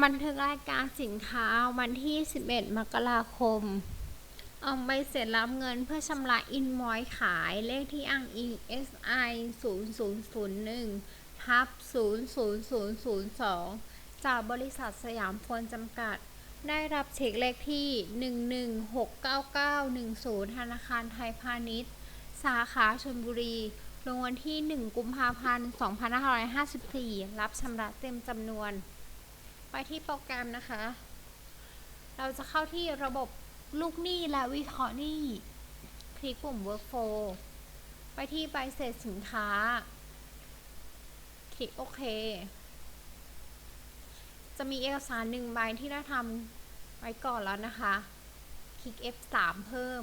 บันทึกรายการสินค้าวันที่ 11 มกราคม เอาใบเสร็จรับเงินเพื่อชำระอินวอยขายเลขที่อ้างอิง SI 0001ทับ00002 จากบริษัทสยามโฟนจำกัด ได้รับเช็คเลขที่ 116991ธนาคารไทยพาณิชย์ สาขาชลบุรีลงวันที่ 1 กุมภาพันธ์ 2554 รับชำระเต็มจำนวน ไปที่โปรแกรมนะคะ เราจะเข้าที่ระบบลูกหนี้และวิเคราะห์หนี้ คลิกปุ่ม workflow ไปที่ใบเสร็จสินค้า คลิกโอเค จะมีเอกสารหนึ่งใบที่ได้ทำไว้ก่อนแล้วนะคะ คลิก F3 เพิ่ม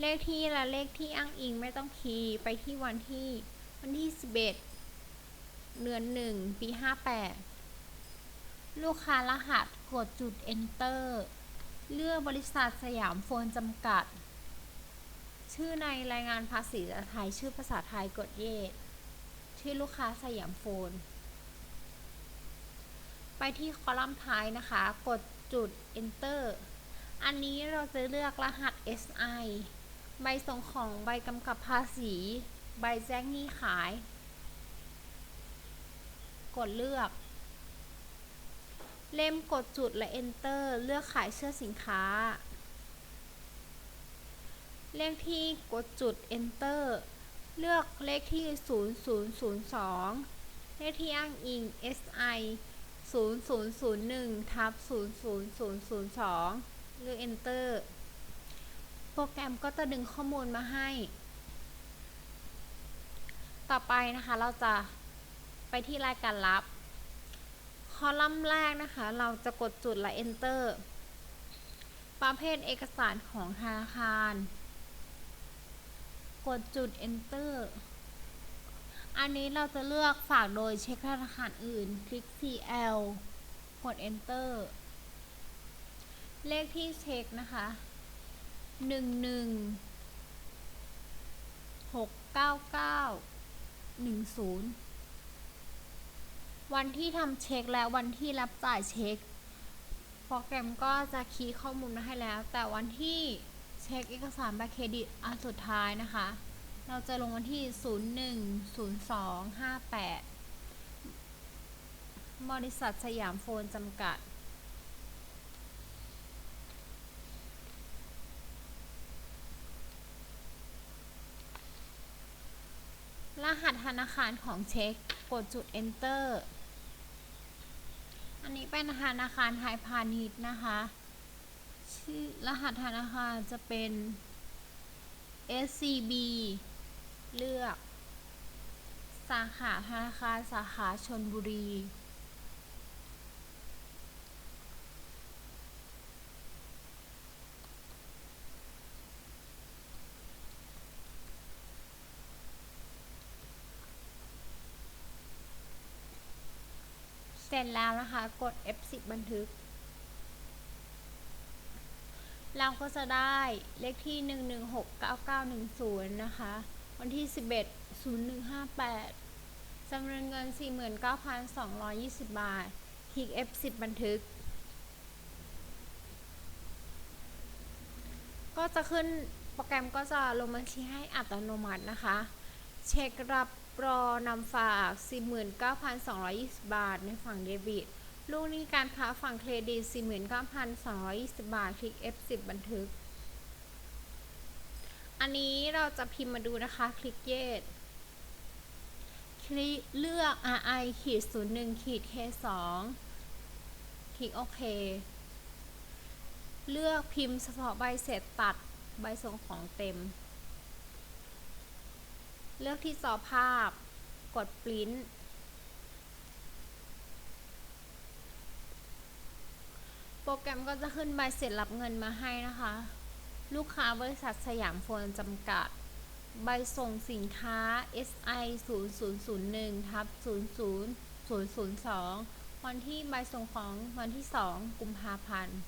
เลขที่และเลขที่อ้างอิงไม่ต้องคีย์ไปที่วันที่วันที่ 11 เดือนหนึ่งปี58ลูกค้ารหัสกดจุด enter เลือกบริษัทสยามโฟนจำกัด ชื่อในรายงานภาษีภาษาไทยชื่อภาษาไทยกดเยสชื่อลูกค้าสยามโฟน ไปที่คอลัมน์ท้ายนะคะ กดจุด enter อันนี้เราจะเลือกรหัส SI ใบส่งของใบกำกับภาษี ใบแจ้งหนี้ขาย กดเลือก เล่มกดจุดและ enter เลือกขายเชื่อสินค้า เลขที่กดจุด enter เลือกเลขที่ 0002 เลขที่อ้างอิง SI 0001ทับ00002เลือก enter โปรแกรมก็จะดึงข้อมูลมาให้ ต่อไปนะคะเราจะ ไปที่รายการรับ คอลัมน์แรกนะคะ เราจะกดจุดและ enter ประเภทเอกสารของธนาคาร กดจุด enter อันนี้เราจะเลือกฝากโดยเช็คธนาคารอื่น คลิก CL กด enter เลขที่เช็คนะคะหนึ่งหนึ่งหกเก้าเก้าหนึ่งศูนย์ วันที่ทำเช็คและวันที่รับจ่ายเช็ค โปรแกรมก็จะคีย์ข้อมูลมาให้แล้ว แต่วันที่เช็คเอกสารบัตรเครดิตอันสุดท้ายนะคะ เราจะลงวันที่ 010258 บริษัทสยามโฟนจำกัดรหัสธนาคารของเช็ค กดจุด enter อั นนี้เป็นธนาคารไทยพาณิชย์นะคะ ชื่อรหัสธนาคารจะเป็น SCB เลือก สาขาธนาคารสาขาชนบุรี เสร็จแล้วนะคะกด F10 บันทึก เราก็จะได้เลขที่ 1169910 นะคะ วันที่ 11 0158จำนวนเงิน 49,220 บาท คลิก F10 บันทึก ก็จะขึ้นโปรแกรมก็จะลงบัญชีให้อัตโนมัตินะคะ เช็ครับรอนำฝาก 49,220 บาท ในฝั่งเดบิต ลูกหนี้การค้าฝั่งเครดิต 49,220 บาท คลิก F10 บันทึก อันนี้เราจะพิมพ์มาดูนะคะ คลิกเยสคลิกเลือก RI ขีด01ขีด K2 คลิกโอเค เลือกพิมพ์เฉพาะใบเสร็จตัดใบส่งของเต็ม เลือกที่จอภาพ กดปริ้นโปรแกรมก็จะขึ้นใบเสร็จรับเงินมาให้นะคะ ลูกค้าบริษัทสยามโฟนจำกัด ใบส่งสินค้า SI 0001ทับ00002 วันที่ใบส่งของวันที่ 2 กุมภาพันธ์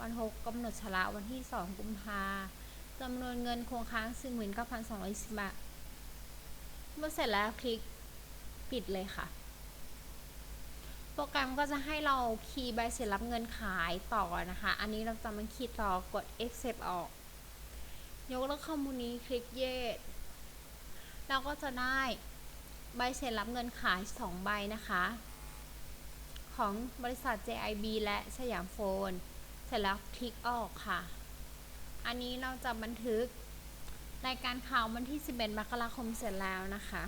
วัน 6กำหนดชำระวันที่ 2 กุมภาจำนวนเงินคงค้าง 49,220บาท เมื่อเสร็จแล้วคลิกปิดเลยค่ะ โปรแกรมก็จะให้เราคีย์ใบเสร็จรับเงินขายต่อนะคะ อันนี้เราจะมาคีย์ต่อกด accept ออก ยกเลิกข้อมูลนี้คลิก yes เราก็จะได้ใบเสร็จรับเงินขาย 2 ใบนะคะ ของบริษัท JIB และสยามโฟน เสร็จแล้วคลิกออกค่ะ อันนี้เราจะบันทึก รายการข่าววันที่ 11 มกราคมเสร็จแล้วนะคะ